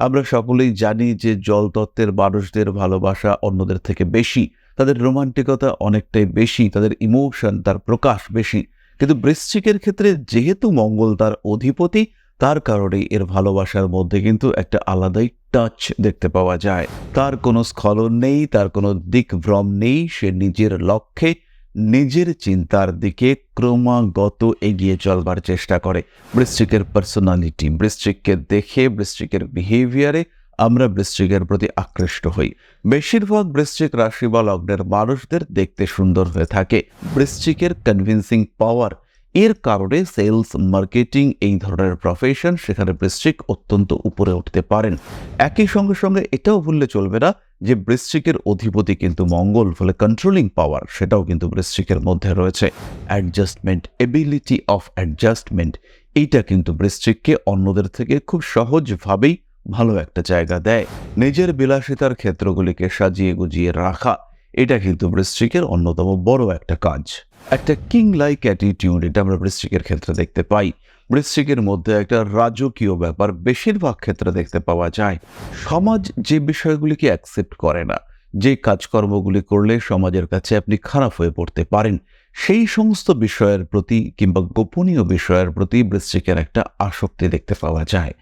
আমরা সকলেই জানি যে জলতত্ত্বের মানুষদের ভালোবাসা অন্যদের থেকে বেশি। তাদের রোমান্টিকতা অনেকটাই বেশি, তাদের ইমোশন, তার প্রকাশ বেশি। কিন্তু বৃশ্চিকের ক্ষেত্রে যেহেতু মঙ্গল তার অধিপতি, তার কারণেই এর ভালোবাসার মধ্যে কিন্তু একটা আলাদাই টাচ দেখতে পাওয়া যায়। তার কোনো স্খলন নেই, তার কোনো দিকভ্রম নেই, সে নিজের লক্ষ্যে নিজের চিন্তার দিকে ক্রমাগত এগিয়ে চলবার চেষ্টা করে। বৃশ্চিকের পার্সোনালিটি বৃশ্চিককে দেখে, বৃশ্চিকের বিহেভিয়ারে আমরা বৃশ্চিকের প্রতি আকৃষ্ট হই। বেশিরভাগ বৃশ্চিক রাশি বা লগ্নের মানুষদের দেখতে সুন্দর হয়ে থাকে। বৃশ্চিকের কনভিন্সিং পাওয়ার এর কারণে সেলস মার্কেটিং এই ধরনের প্রফেশন সেখানে বৃশ্চিক অত্যন্ত উপরে উঠতে পারেন। একই সঙ্গে সঙ্গে এটাও ভুললে চলবে না যে বৃশ্চিকের অধিপতি কিন্তু মঙ্গল, ফলে কন্ট্রোলিং পাওয়ার সেটাও কিন্তু বৃশ্চিকের মধ্যে রয়েছে। অ্যাডজাস্টমেন্ট এবিলিটি অফ অ্যাডজাস্টমেন্ট এইটা কিন্তু বৃশ্চিককে অন্যদের থেকে খুব সহজভাবেই ভালো একটা জায়গা দেয়। নিজের বিলাসিতার ক্ষেত্রগুলিকে সাজিয়ে গুজিয়ে রাখা, এটা কিন্তু বৃশ্চিকের অন্যতম বড় একটা কাজ। একটা কিং লাইক অ্যাটিটিউড এটা আমরা বৃশ্চিকের ক্ষেত্রে দেখতে পাই। বৃশ্চিকের মধ্যে একটা রাজকীয় ব্যাপার বেশিরভাগ ক্ষেত্রে দেখতে পাওয়া যায়। সমাজ যে বিষয়গুলিকে অ্যাকসেপ্ট করে না, যে কাজকর্মগুলি করলে সমাজের কাছে আপনি খারাপ হয়ে পড়তে পারেন, সেই সমস্ত বিষয়ের প্রতি কিংবা গোপনীয় বিষয়ের প্রতি বৃশ্চিকের একটা আসক্তি দেখতে পাওয়া যায়।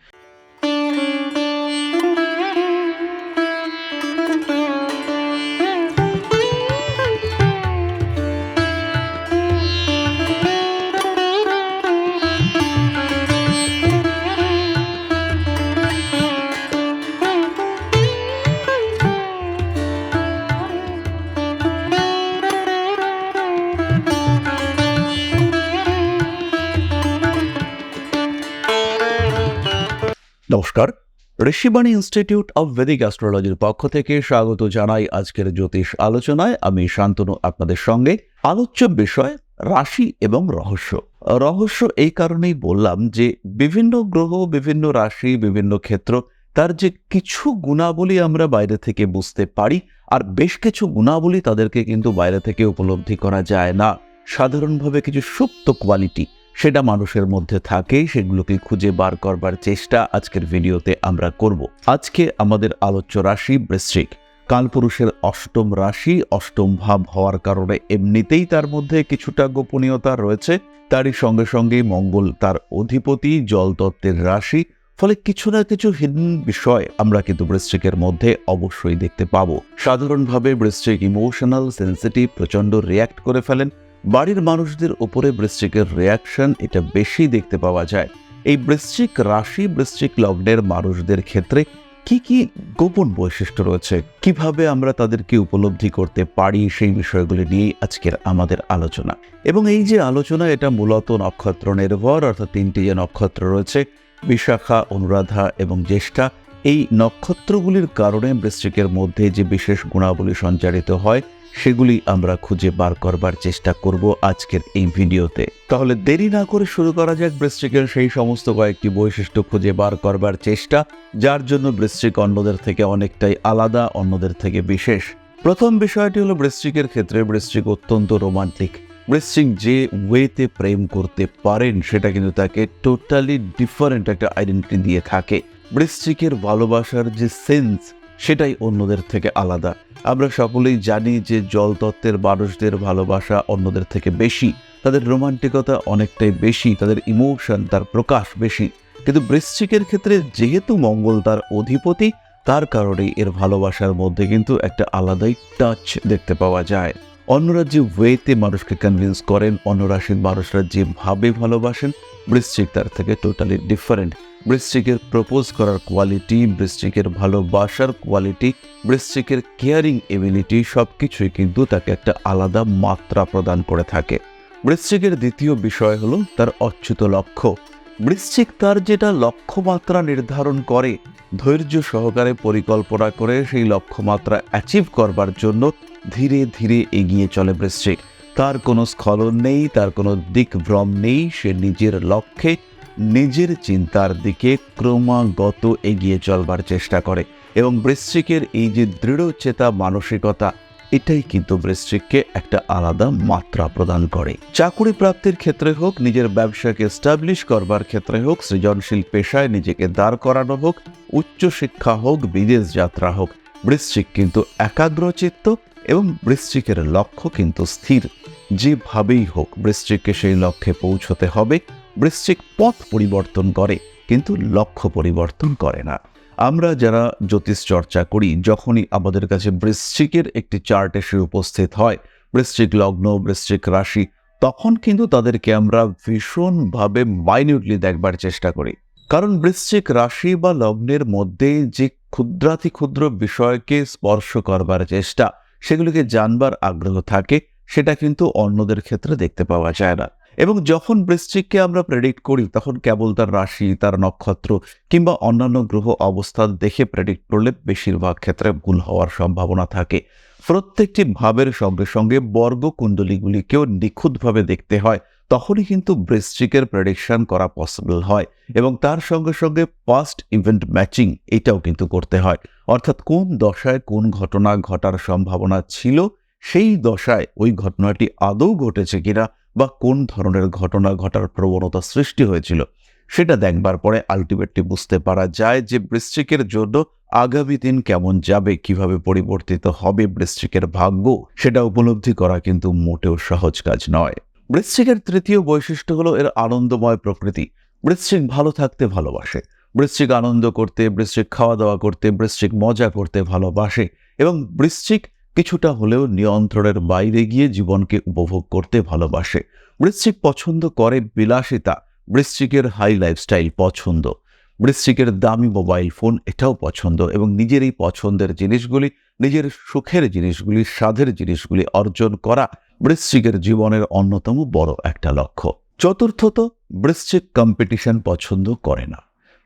ঋষিবাণী ইনস্টিটিউট অব ভেদিক অ্যাস্ট্রোলজির পক্ষ থেকে স্বাগত জানাই আজকের জ্যোতিষ আলোচনায়। আমি শান্তনু, আপনাদের সঙ্গে। আলোচ্য বিষয়, রাশি এবং রহস্য। রহস্য এই কারণেই বললাম যে, বিভিন্ন গ্রহ, বিভিন্ন রাশি, বিভিন্ন ক্ষেত্র, তার যে কিছু গুণাবলী আমরা বাইরে থেকে বুঝতে পারি, আর বেশ কিছু গুণাবলী তাদেরকে কিন্তু বাইরে থেকে উপলব্ধি করা যায় না। সাধারণভাবে কিছু সুপ্ত কোয়ালিটি সেটা মানুষের মধ্যে থাকে, সেগুলোকে খুঁজে বার করবার চেষ্টা আজকের ভিডিওতে আমরা করব। আজকে আমাদের আলোচ্য রাশি বৃশ্চিক। কালপুরুষের অষ্টম রাশি, অষ্টম ভাব হওয়ার কারণে এমনিতেই তার মধ্যে কিছুটা গোপনীয়তা রয়েছে। তারই সঙ্গে সঙ্গে মঙ্গল তার অধিপতি জলতত্ত্বের রাশি, ফলে কিছু না কিছু হিডেন বিষয় আমরা কিন্তু বৃশ্চিকের মধ্যে অবশ্যই দেখতে পাবো। সাধারণভাবে বৃশ্চিক ইমোশনাল সেন্সিটিভ প্রচণ্ড রিয়্যাক্ট করে ফেলেন। বাড়ির মানুষদের উপরে বৃশ্চিকের রিয়াকশন এটা বেশি দেখতে পাওয়া যায়। এই বৃশ্চিক রাশি, বৃশ্চিক লগ্নের মানুষদের ক্ষেত্রে কি কি গোপন বৈশিষ্ট্য রয়েছে? কীভাবে আমরা তাদেরকে উপলব্ধি করতে পারি? সেই বিষয়গুলি নিয়েই আজকের আমাদের আলোচনা। এবং এই যে আলোচনা, এটা মূলত নক্ষত্র নির্ভর, অর্থাৎ তিনটি যে নক্ষত্র রয়েছে, বিশাখা, অনুরাধা এবং জ্যেষ্ঠা, এই নক্ষত্রগুলির কারণে বৃশ্চিকের মধ্যে যে বিশেষ গুণাবলী সঞ্চারিত হয় সেগুলি আমরা খুঁজে বার করবার চেষ্টা করব আজকের এই ভিডিওতে। তাহলে দেরি না করে শুরু করা যাক বৃশ্চিকের সেই সমস্ত কয়েকটি বৈশিষ্ট্য খুঁজে বার করবার চেষ্টা, যার জন্য বৃশ্চিক অন্যদের থেকে অনেকটাই আলাদা, অন্যদের থেকে বিশেষ। প্রথম বিষয়টি হলো বৃশ্চিকের ক্ষেত্রে বৃশ্চিক অত্যন্ত রোমান্টিক। বৃশ্চিক যে ওয়েতে প্রেম করতে পারেন, সেটা কিন্তু তাকে টোটালি ডিফারেন্ট একটা আইডেন্টিটি দিয়ে থাকে। বৃশ্চিকের ভালোবাসার যে সেন্স সেটাই অন্যদের থেকে আলাদা। আমরা সকলেই জানি যে জলতত্ত্বের মানুষদের ভালোবাসা অন্যদের থেকে বেশি। তাদের রোমান্টিকতা অনেকটাই বেশি, তাদের ইমোশন, তার প্রকাশ বেশি। কিন্তু বৃশ্চিকের ক্ষেত্রে যেহেতু মঙ্গল তার অধিপতি, তার কারণেই এর ভালোবাসার মধ্যে কিন্তু একটা আলাদাই টাচ দেখতে পাওয়া যায়। অন্যরা যে ওয়েতে মানুষকে কনভিন্স করেন অন্য রাশির মানুষরা যেভাবে ভালোবাসেন, বৃশ্চিক তার থেকে টোটালি ডিফারেন্ট বৃশ্চিকের প্রপোজ করার কোয়ালিটি বৃশ্চিকের ভালোবাসার কোয়ালিটি বৃশ্চিকের কেয়ারিং এবিলিটি সব কিছুই কিন্তু তাকে একটা আলাদা মাত্রা প্রদান করে থাকে। বৃশ্চিকের দ্বিতীয় বিষয় হলো তার অচ্যুত লক্ষ্য। বৃশ্চিক তার যেটা লক্ষ্যমাত্রা নির্ধারণ করে, ধৈর্য সহকারে পরিকল্পনা করে সেই লক্ষ্যমাত্রা অ্যাচিভ করবার জন্য ধীরে ধীরে এগিয়ে চলে বৃশ্চিক। তার কোনো স্খলন নেই, তার কোনো দিকভ্রম নেই, সে নিজের লক্ষ্যে নিজের চিন্তার দিকে ক্রমাগত এগিয়ে চলবার চেষ্টা করে এবং বৃশ্চিকের এই যে দৃঢ়চেতা মানসিকতা, এটাই কিন্তু বৃশ্চিককে একটা আলাদা মাত্রা প্রদান করে। চাকুরি প্রাপ্তির ক্ষেত্রে হোক, নিজের ব্যবসাকে এস্টাবলিশ করবার ক্ষেত্রে হোক, সৃজনশীল পেশায় নিজেকে দাঁড় করানো হোক উচ্চশিক্ষা হোক, বিদেশ যাত্রা হোক, বৃশ্চিক কিন্তু একাগ্রচিত্ত এবং বৃশ্চিকের লক্ষ্য কিন্তু স্থির। যেভাবেই হোক, বৃশ্চিককে সেই লক্ষ্যে পৌঁছতে হবে। বৃশ্চিক পথ পরিবর্তন করে, কিন্তু লক্ষ্য পরিবর্তন করে না। আমরা যারা জ্যোতিষ চর্চা করি, যখনই আমাদের কাছে বৃশ্চিকের একটি চার্ট এসে উপস্থিত হয়, বৃশ্চিক লগ্ন, বৃশ্চিক রাশি, তখন কিন্তু তাদেরকে আমরা ভীষণভাবে মাইনিউটলি দেখবার চেষ্টা করি। কারণ বৃশ্চিক রাশি বা লগ্নের মধ্যে যে ক্ষুদ্রাতি ক্ষুদ্র বিষয়কে স্পর্শ করবার চেষ্টা, সেগুলিকে জানবার আগ্রহ থাকে, সেটা কিন্তু অন্যদের ক্ষেত্রে দেখতে পাওয়া যায় না। এবং যখন বৃশ্চিককে আমরা প্রেডিক্ট করি, তখন কেবল তার রাশি, তার নক্ষত্র কিংবা অন্যান্য গ্রহ অবস্থান দেখে প্রেডিক্ট করলে বেশিরভাগ ক্ষেত্রে ভুল হওয়ার সম্ভাবনা থাকে। প্রত্যেকটি ভাবের সঙ্গে সঙ্গে বর্গ কুণ্ডলীগুলিকেও নিখুঁতভাবে দেখতে হয়, তখনই কিন্তু বৃশ্চিকের প্রেডিকশন করা পসিবল হয় এবং তার সঙ্গে সঙ্গে পাস্ট ইভেন্ট ম্যাচিং এটাও কিন্তু করতে হয়। অর্থাৎ কোন দশায় কোন ঘটনা ঘটার সম্ভাবনা ছিল সেই দশায় ওই ঘটনাটি আদৌ ঘটেছে কিনা বা কোন ধরনের ঘটনা ঘটার প্রবণতা সৃষ্টি হয়েছিল, সেটা দেখবার পরে আলটিমেটলি বুঝতে পারা যায় যে বৃশ্চিকের জন্য আগামী দিন কেমন যাবে, কীভাবে পরিবর্তিত হবে বৃশ্চিকের ভাগ্য, সেটা উপলব্ধি করা কিন্তু মোটেও সহজ কাজ নয়। বৃশ্চিকের তৃতীয় বৈশিষ্ট্য হলো এর আনন্দময় প্রকৃতি। বৃশ্চিক ভালো থাকতে ভালোবাসে। বৃশ্চিক আনন্দ করতে, বৃশ্চিক খাওয়া দাওয়া করতে, বৃশ্চিক মজা করতে ভালোবাসে এবং বৃশ্চিক কিছুটা হলেও নিয়ন্ত্রণের বাইরে গিয়ে জীবনকে উপভোগ করতে ভালোবাসে। বৃশ্চিক পছন্দ করে বিলাসিতা। বৃশ্চিকের হাই লাইফস্টাইল পছন্দ। বৃশ্চিকের দামি মোবাইল ফোন এটাও পছন্দ এবং নিজের এই পছন্দের জিনিসগুলি, নিজের সুখের জিনিসগুলি, স্বাদের জিনিসগুলি অর্জন করা বৃশ্চিকের জীবনের অন্যতম বড় একটা লক্ষ্য। চতুর্থত, বৃশ্চিক কম্পিটিশন পছন্দ করে না।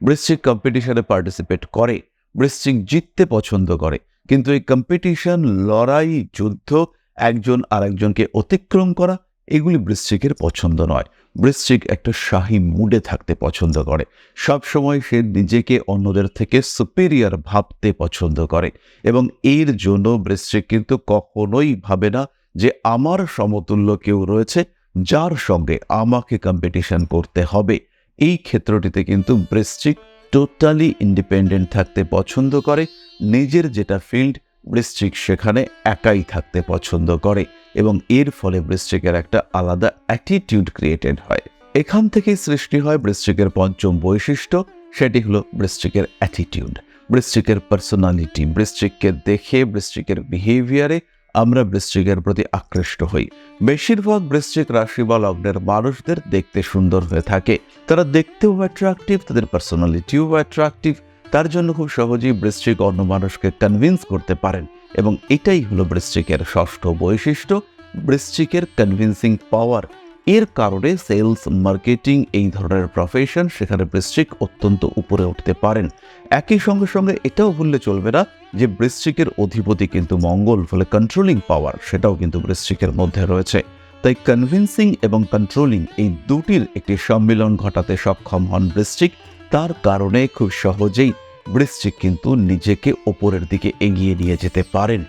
বৃশ্চিক কম্পিটিশনে পার্টিসিপেট করে। বৃশ্চিক জিততে পছন্দ করে। কিন্তু এই কম্পিটিশন লড়াই, যুদ্ধ, একজন আরেকজনকে অতিক্রম করা, এগুলি বৃশ্চিকের পছন্দ নয়। বৃশ্চিক একটা শাহী মুডে থাকতে পছন্দ করে। সবসময় সে নিজেকে অন্যদের থেকে সুপেরিয়ার ভাবতে পছন্দ করে। এবং এর জন্য বৃশ্চিক কিন্তু কখনোই ভাবে না যে আমার সমতুল্য কেউ রয়েছে, যার সঙ্গে আমাকে কম্পিটিশন করতে হবে। এই ক্ষেত্রটিতে কিন্তু বৃশ্চিক টোটালি ইন্ডিপেন্ডেন্ট থাকতে পছন্দ করে। নিজের যেটা ফিল্ড বৃশ্চিক সেখানে একাই থাকতে পছন্দ করে এবং এর ফলে বৃশ্চিকের একটা আলাদা অ্যাটিটিউড ক্রিয়েটেড হয়। এখান থেকেই সৃষ্টি হয় বৃশ্চিকের পঞ্চম বৈশিষ্ট্য, সেটি হলো বৃশ্চিকের অ্যাটিটিউড বৃশ্চিকের পার্সোনালিটি বৃশ্চিককে দেখে, বৃশ্চিকের বিহেভিয়ারে আমরা বৃশ্চিকের প্রতি আকৃষ্ট হই। বেশিরভাগ বৃশ্চিক রাশি বা লগ্নের মানুষদের দেখতে সুন্দর হয়ে থাকে। তারা দেখতেও অ্যাট্রাকটিভ তাদের পার্সোনালিটিও অ্যাট্রাকটিভ তার জন্য খুব সহজেই বৃশ্চিক অন্য মানুষকে কনভিন্স করতে পারেন এবং এটাই হলো বৃশ্চিকের ষষ্ঠ বৈশিষ্ট্য। বৃশ্চিকের কনভিন্সিং পাওয়ার এর কারণে সেলস মার্কেটিং এই ধরনের প্রফেশন সেখানে বৃশ্চিক অত্যন্ত উপরে উঠতে পারেন। একই সঙ্গে সঙ্গে এটাও ভুললে চলবে না যে বৃশ্চিকের অধিপতি কিন্তু মঙ্গল, ফলে কন্ট্রোলিং পাওয়ার সেটাও কিন্তু বৃশ্চিকের মধ্যে রয়েছে। তাই কনভিন্সিং এবং কন্ট্রোলিং এই দুটির একটি সম্মিলন ঘটাতে সক্ষম হন বৃশ্চিক। তার কারণে খুব সহজেই বৃশ্চিক কিন্তু নিজেকে ওপরের দিকে এগিয়ে নিয়ে যেতে পারেন।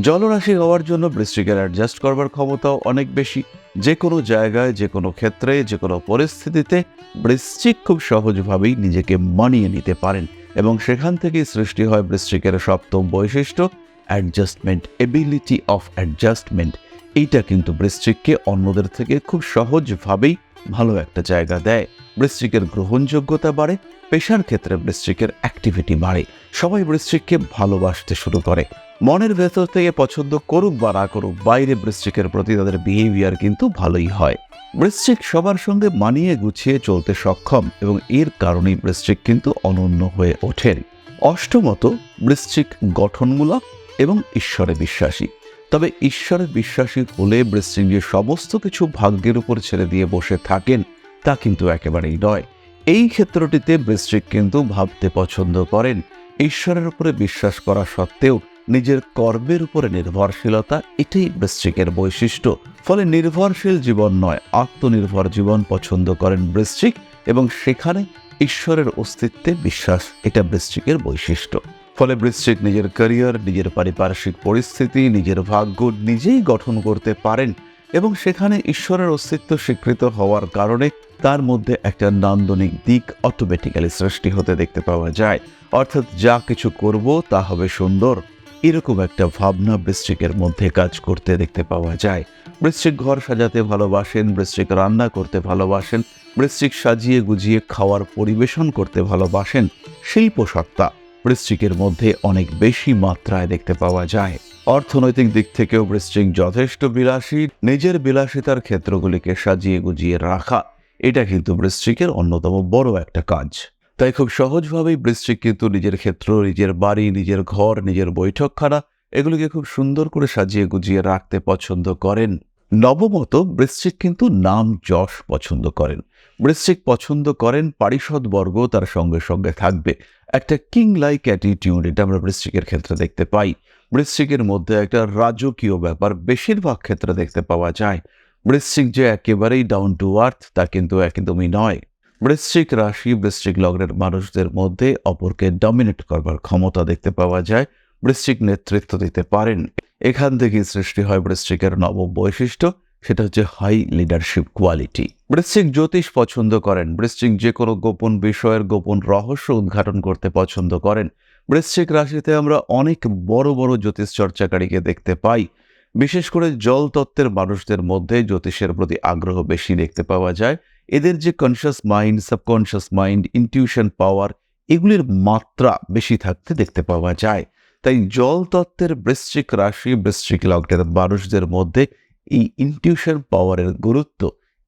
জলরাশি হওয়ার জন্য বৃশ্চিকের অ্যাডজাস্ট করবার ক্ষমতাও অনেক বেশি। যে কোনো জায়গায় যে কোনো ক্ষেত্রে যে কোনো পরিস্থিতিতে বৃশ্চিক খুব সহজভাবেই নিজেকে মানিয়ে নিতে পারেন এবং সেখান থেকেই সৃষ্টি হয় বৃশ্চিকের সপ্তম বৈশিষ্ট্য অ্যাডজাস্টমেন্ট এবিলিটি অফ অ্যাডজাস্টমেন্ট এইটা কিন্তু বৃশ্চিককে অন্যদের থেকে খুব সহজভাবেই ভালো একটা জায়গা দেয়। বৃশ্চিকের গ্রহণযোগ্যতা বাড়ে, পেশার ক্ষেত্রে বৃশ্চিকের অ্যাক্টিভিটি বাড়ে। সবাই বৃশ্চিককে ভালোবাসতে শুরু করে। মনের ভেতর থেকে পছন্দ করুক বা না করুক, বাইরে বৃশ্চিকের প্রতি তাদের বিহেভিয়ার কিন্তু ভালোই হয়। বৃশ্চিক সবার সঙ্গে মানিয়ে গুছিয়ে চলতে সক্ষম এবং এর কারণেই বৃশ্চিক কিন্তু অনন্য হয়ে ওঠেন অষ্টমত, বৃশ্চিক গঠনমূলক এবং ঈশ্বরে বিশ্বাসী। তবে ঈশ্বরে বিশ্বাসী হলে বৃশ্চিক যে সমস্ত কিছু ভাগ্যের উপর ছেড়ে দিয়ে বসে থাকেন তা কিন্তু একেবারেই নয়। এই ক্ষেত্রটিতে বৃশ্চিক কিন্তু ভাবতে পছন্দ করেন। ঈশ্বরের উপরে বিশ্বাস করা সত্ত্বেও নিজের কর্মের উপরে নির্ভরশীলতা এটাই বৃশ্চিকের বৈশিষ্ট্য। ফলে নির্ভরশীল জীবন নয়, আত্মনির্ভর জীবন পছন্দ করেন বৃশ্চিক এবং সেখানে ঈশ্বরের অস্তিত্বে বিশ্বাস, এটা বৃশ্চিকের বৈশিষ্ট্য। ফলে বৃশ্চিক নিজের ক্যারিয়ার নিজের পারিপার্শ্বিক পরিস্থিতি, নিজের ভাগ্য নিজেই গঠন করতে পারেন। এবং সেখানে ঈশ্বরের অস্তিত্ব স্বীকৃত হওয়ার কারণে তার মধ্যে একটা নান্দনিক দিক অটোমেটিক্যালি সৃষ্টি হতে দেখতে পাওয়া যায়। অর্থাৎ যা কিছু করব তা হবে সুন্দর। এরকম একটা ভাবনা বৃশ্চিকের মধ্যে কাজ করতে দেখতে পাওয়া যায়। বৃশ্চিক ঘর সাজাতে ভালোবাসেন, বৃশ্চিক রান্না করতে ভালোবাসেন, বৃশ্চিক সাজিয়ে গুজিয়ে খাওয়ার পরিবেশন করতে ভালোবাসেন শিল্প সত্তা বৃশ্চিকের মধ্যে অনেক বেশি মাত্রায় দেখতে পাওয়া যায়। অর্থনৈতিক দিক থেকেও বৃশ্চিক যথেষ্ট বিলাসী, নিজের বিলাসিতার ক্ষেত্রগুলিকে সাজিয়ে গুজিয়ে রাখা, এটা কিন্তু বৃশ্চিকের অন্যতম বড় একটা কাজ। তাই খুব সহজভাবেই বৃশ্চিক কিন্তু নিজের ক্ষেত্র, নিজের বাড়ি, নিজের ঘর, নিজের বৈঠকখানা, এগুলিকে খুব সুন্দর করে সাজিয়ে গুজিয়ে রাখতে পছন্দ করেন। নবমত, বৃশ্চিক কিন্তু নাম যশ পছন্দ করেন। বৃশ্চিক পছন্দ করেন পারিষদ বর্গ, তার সঙ্গে সঙ্গে থাকবে একটা কিং লাইক অ্যাটিটিউড এটা আমরা বৃশ্চিকের ক্ষেত্রে দেখতে পাই। বৃশ্চিকের মধ্যে একটা রাজকীয় ব্যাপার বেশিরভাগ ক্ষেত্রে দেখতে পাওয়া যায়। বৃশ্চিক যে একেবারেই ডাউন টু আর্থ তা কিন্তু একদমই নয়। বৃশ্চিক রাশি, বৃশ্চিক লগ্নের মানুষদের মধ্যে অপরকে ডমিনেট করবার ক্ষমতা দেখতে পাওয়া যায়। বৃশ্চিক নেতৃত্ব দিতে পারেন। এখান থেকেই সৃষ্টি হয় বৃশ্চিকের নব বৈশিষ্ট্য সেটা হচ্ছে হাই লিডারশিপ কোয়ালিটি বৃশ্চিক জ্যোতিষ পছন্দ করেন। বৃশ্চিক যে কোনো গোপন বিষয়ের গোপন রহস্য উদ্ঘাটন করতে পছন্দ করেন। বৃশ্চিক রাশিতে আমরা অনেক বড় বড় জ্যোতিষ চর্চাকারীকে দেখতে পাই। বিশেষ করে জল তত্ত্বের মানুষদের মধ্যে জ্যোতিষের প্রতি আগ্রহ বেশি দেখতে পাওয়া যায়। এদের যে conscious mind subconscious mind intuition power এগুলির মাত্রা বেশি থাকতে দেখতে পাওয়া যায়। তাই জল তত্ত্বের বৃশ্চিক রাশি, বৃশ্চিক লগ্নের মানুষদের মধ্যে এই ইনটিউশন পাওয়ারের গুরুত্ব,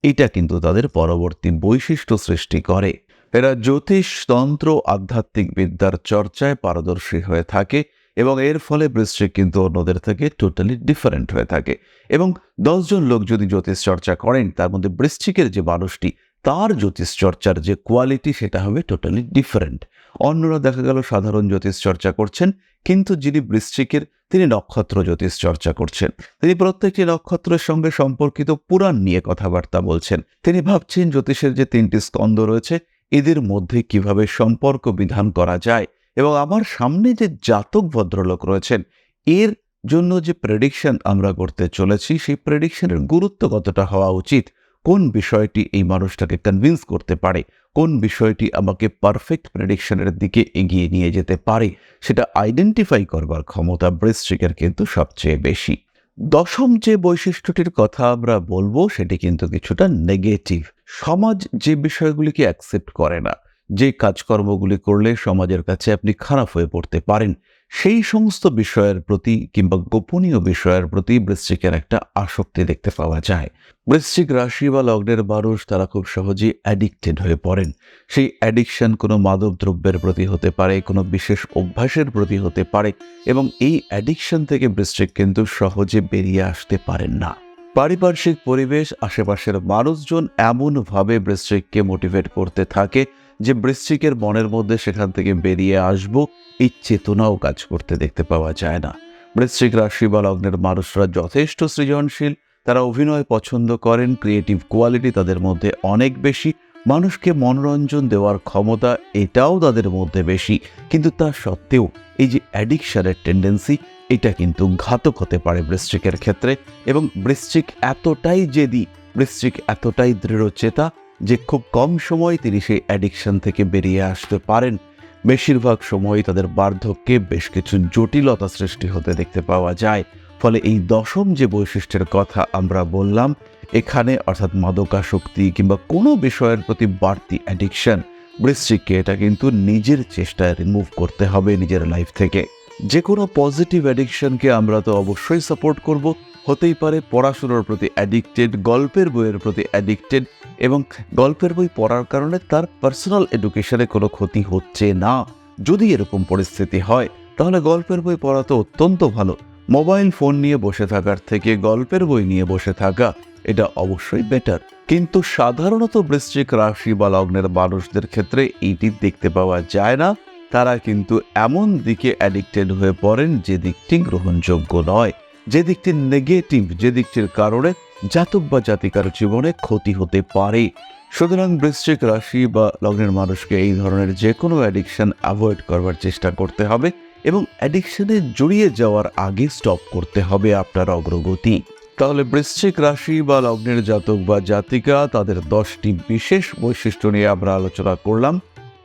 এটা কিন্তু তাদের পরবর্তী বৈশিষ্ট্য সৃষ্টি করে। এরা জ্যোতিষ, তন্ত্র, আধ্যাত্মিক বিদ্যার চর্চায় পারদর্শী হয়ে থাকে এবং এর ফলে বৃশ্চিক কিন্তু অন্যদের থেকে টোটালি ডিফারেন্ট হয়ে থাকে এবং দশজন লোক যদি জ্যোতিষ চর্চা করেন, তার মধ্যে বৃশ্চিকের যে মানুষটি, তার জ্যোতিষ চর্চার যে কোয়ালিটি সেটা হবে টোটালি ডিফারেন্ট অন্যরা দেখা গেল সাধারণ জ্যোতিষ চর্চা করছেন, কিন্তু যিনি বৃশ্চিকের, তিনি নক্ষত্র জ্যোতিষ চর্চা করছেন। তিনি প্রত্যেকটি নক্ষত্রের সঙ্গে সম্পর্কিত পুরাণ নিয়ে কথাবার্তা বলছেন। তিনি ভাবছেন জ্যোতিষের যে তিনটি স্কন্দ রয়েছে, এদের মধ্যে কীভাবে সম্পর্ক বিধান করা যায় এবং আমার সামনে যে জাতক ভদ্রলোক রয়েছেন, এর জন্য যে প্রেডিকশন আমরা করতে চলেছি, সেই প্রেডিকশনের গুরুত্ব কতটা হওয়া উচিত? কোন বিষয়টি এই মানুষটাকে কনভিন্স করতে পারে? কোন বিষয়টি আমাকে পারফেক্ট প্রেডিকশনের দিকে এগিয়ে নিয়ে যেতে পারে, সেটা আইডেন্টিফাই করবার ক্ষমতা বৃশ্চিকের কিন্তু সবচেয়ে বেশি। দশম যে বৈশিষ্ট্যটির কথা আমরা বলব, সেটি কিন্তু কিছুটা নেগেটিভ সমাজ যে বিষয়গুলিকে অ্যাকসেপ্ট করে না, যে কাজকর্মগুলি করলে সমাজের কাছে আপনি খারাপ হয়ে পড়তে পারেন সেই সমস্ত বিষয়ের প্রতি কিংবা গোপনীয় বিষয়ের প্রতি বৃশ্চিকের একটা আসক্তি দেখতে পাওয়া যায়। বৃশ্চিক রাশি বা লগ্নের মানুষ তারা খুব সহজেই অ্যাডিক্টেড হয়ে পড়েন। সেই অ্যাডিকশন কোনো মাদক দ্রব্যের প্রতি হতে পারে, কোনো বিশেষ অভ্যাসের প্রতি হতে পারে এবং এই অ্যাডিকশন থেকে বৃশ্চিক কিন্তু সহজে বেরিয়ে আসতে পারেন না। পারিপার্শ্বিক পরিবেশ, আশেপাশের মানুষজন এমনভাবে বৃশ্চিককে মোটিভেট করতে থাকে যে বৃশ্চিকের মনের মধ্যে সেখান থেকে বেরিয়ে আসব, এই চেতনাও কাজ করতে দেখতে পাওয়া যায় না। বৃশ্চিক রাশি বা লগ্নের মানুষরা যথেষ্ট সৃজনশীল, তারা অভিনয় পছন্দ করেন ক্রিয়েটিভ কোয়ালিটি তাদের মধ্যে অনেক বেশি, মানুষকে মনোরঞ্জন দেওয়ার ক্ষমতা এটাও তাদের মধ্যে বেশি। কিন্তু তা সত্ত্বেও এই যে অ্যাডিকশনের টেন্ডেন্সি এটা কিন্তু ঘাতক হতে পারে বৃশ্চিকের ক্ষেত্রে এবং বৃশ্চিক এতটাই জেদি, বৃশ্চিক এতটাই দৃঢ়চেতা যে খুব কম সময় তিনি সেই অ্যাডিকশন থেকে বেরিয়ে আসতে পারেন। বেশিরভাগ সময় তাদের বার্ধক্যে বেশ কিছু জটিলতা সৃষ্টি হতে দেখতে পাওয়া যায়। ফলে এই দশম যে বৈশিষ্ট্যের কথা আমরা বললাম, এখানে অর্থাৎ মাদকাসক্তি কিংবা কোনো বিষয়ের প্রতি বাড়তি অ্যাডিকশন বৃশ্চিককে এটা কিন্তু নিজের চেষ্টায় রিমুভ করতে হবে নিজের লাইফ থেকে। যে কোনো পজিটিভ অ্যাডিকশনকে আমরা তো অবশ্যই সাপোর্ট করব। হতেই পারে পড়াশোনার প্রতি অ্যাডিক্টেড গল্পের বইয়ের প্রতি অ্যাডিক্টেড এবং গল্পের বই পড়ার কারণে তার পার্সোনাল এডুকেশনে কোনো ক্ষতি হচ্ছে না। যদি এরকম পরিস্থিতি হয়, তাহলে গল্পের বই পড়া তো অত্যন্ত ভালো। মোবাইল ফোন নিয়ে বসে থাকার থেকে গল্পের বই নিয়ে বসে থাকা, এটা অবশ্যই বেটার কিন্তু সাধারণত বৃশ্চিক রাশি বা লগ্নের মানুষদের ক্ষেত্রে এইটি দেখতে পাওয়া যায় না। তারা কিন্তু এমন দিকে অ্যাডিক্টেড হয়ে পড়েন যে দিকটি গ্রহণযোগ্য নয়, যে দিকটি নেগেটিভ যে দিকটির কারণে জাতক বা জাতিকার জীবনে ক্ষতি হতে পারে। সুতরাং বৃশ্চিক রাশি বা লগ্নের মানুষকে এই ধরনের যে কোনো অ্যাডিকশন অ্যাভয়েড করবার চেষ্টা করতে হবে এবং অ্যাডিকশনে জড়িয়ে যাওয়ার আগে স্টপ করতে হবে আপনার অগ্রগতি। তাহলে বৃশ্চিক রাশি বা লগ্নের জাতক বা জাতিকা, তাদের দশটি বিশেষ বৈশিষ্ট্য নিয়ে আমরা আলোচনা করলাম।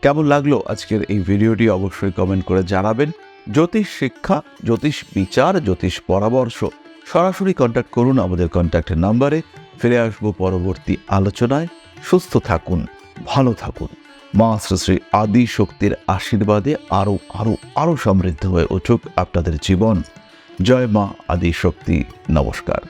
কেমন লাগল আজকের এই ভিডিওটি অবশ্যই কমেন্ট করে জানাবেন। জ্যোতিষ শিক্ষা, জ্যোতিষ বিচার, জ্যোতিষ পরামর্শ, সরাসরি কন্ট্যাক্ট করুন আমাদের কন্ট্যাক্টের নাম্বারে ফিরে আসব পরবর্তী আলোচনায়। সুস্থ থাকুন, ভালো থাকুন। মা শ্রী আদি শক্তির আশীর্বাদে আরও আরও আরও সমৃদ্ধ হয়ে উঠুক আপনাদের জীবন। জয় মা আদি শক্তি। নমস্কার।